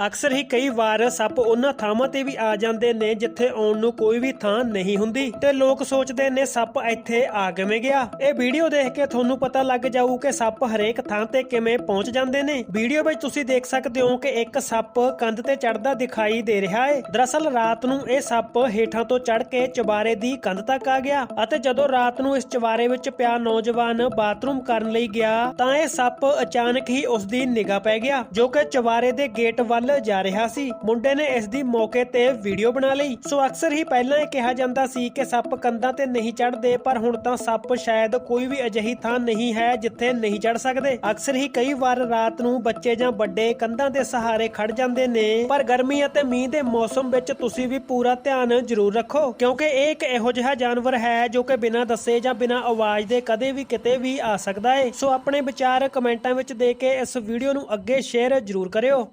ਅਕਸਰ ਹੀ ਕਈ ਵਾਰ ਸੱਪ ਉਹਨਾਂ ਥਾਵਾਂ ਤੇ ਵੀ ਆ ਜਾਂਦੇ ਨੇ ਜਿੱਥੇ ਆਉਣ ਨੂੰ ਕੋਈ ਵੀ ਥਾਂ ਨਹੀਂ ਹੁੰਦੀ। ਤੇ ਲੋਕ ਸੋਚਦੇ ਨੇ ਸੱਪ ਇੱਥੇ ਆ ਕਿਵੇਂ ਗਿਆ? ਇਹ ਵੀਡੀਓ ਦੇਖ ਕੇ ਤੁਹਾਨੂੰ ਪਤਾ ਲੱਗ ਜਾਊ ਕਿ ਸੱਪ ਹਰੇਕ ਥਾਂ ਤੇ ਕਿਵੇਂ ਪਹੁੰਚ ਜਾਂਦੇ ਨੇ। ਵੀਡੀਓ ਵਿੱਚ ਤੁਸੀਂ ਦੇਖ ਸਕਦੇ ਹੋ ਕਿ ਇੱਕ ਸੱਪ ਕੰਧ ਤੇ ਚੜਦਾ ਦਿਖਾਈ ਦੇ ਰਿਹਾ ਹੈ ਦਰਅਸਲ ਰਾਤ ਨੂੰ ਇਹ ਸੱਪ ਹੇਠਾਂ ਤੋਂ ਚੜ ਕੇ ਚਬਾਰੇ ਦੀ ਕੰਧ ਤੱਕ ਆ ਗਿਆ ਅਤੇ ਜਦੋਂ ਰਾਤ ਨੂੰ ਇਸ ਚਬਾਰੇ ਵਿੱਚ ਪਿਆ ਨੌਜਵਾਨ ਬਾਥਰੂਮ ਕਰਨ ਲਈ ਗਿਆ ਤਾਂ ਇਹ ਸੱਪ ਅਚਾਨਕ ਹੀ ਉਸ ਦੀ ਨਿਗਾਹ ਪੈ ਗਿਆ, ਜੋ ਕਿ ਚਬਾਰੇ ਦੇ ਗੇਟ ਵੱਲ ਵੱਲ ਜਾ ਰਿਹਾ ਸੀ। ਮੁੰਡੇ ਨੇ ਇਸ ਦੀ ਮੌਕੇ ਤੇ ਵੀਡੀਓ ਬਣਾ ਲਈ। ਸੋ ਅਕਸਰ ਹੀ ਪਹਿਲਾਂ ਇਹ ਕਿਹਾ ਜਾਂਦਾ ਸੀ ਕਿ ਸੱਪ ਕੰਧਾਂ ਤੇ ਨਹੀਂ ਚੜਦੇ ਪਰ ਹੁਣ ਤਾਂ ਸੱਪ ਸ਼ਾਇਦ ਕੋਈ ਵੀ ਅਜਿਹੀ ਥਾਂ ਨਹੀਂ ਹੈ ਜਿੱਥੇ ਨਹੀਂ ਚੜ ਸਕਦੇ। ਅਕਸਰ ਹੀ ਕਈ ਵਾਰ ਰਾਤ ਨੂੰ ਬੱਚੇ ਜਾਂ ਵੱਡੇ ਕੰਧਾਂ ਦੇ ਸਹਾਰੇ ਖੜ ਜਾਂਦੇ ਨੇ। ਪਰ ਗਰਮੀ ਅਤੇ ਮੀਂਹ ਦੇ ਮੌਸਮ ਵਿੱਚ ਤੁਸੀਂ ਵੀ ਪੂਰਾ ਧਿਆਨ ਜ਼ਰੂਰ ਰੱਖੋ, ਕਿਉਂਕਿ ਇਹ ਇੱਕ ਇਹੋ ਜਿਹਾ ਜਾਨਵਰ ਹੈ ਜੋ ਕਿ ਬਿਨਾਂ ਦੱਸੇ ਜਾਂ ਬਿਨਾਂ ਆਵਾਜ਼ ਦੇ ਕਦੇ ਵੀ ਕਿਤੇ ਵੀ ਆ ਸਕਦਾ ਹੈ ਸੋ ਆਪਣੇ ਵਿਚਾਰ ਕਮੈਂਟਾਂ ਵਿੱਚ ਦੇ ਕੇ ਇਸ ਵੀਡੀਓ ਨੂੰ ਅੱਗੇ ਸ਼ੇਅਰ ਜ਼ਰੂਰ ਕਰਿਓ।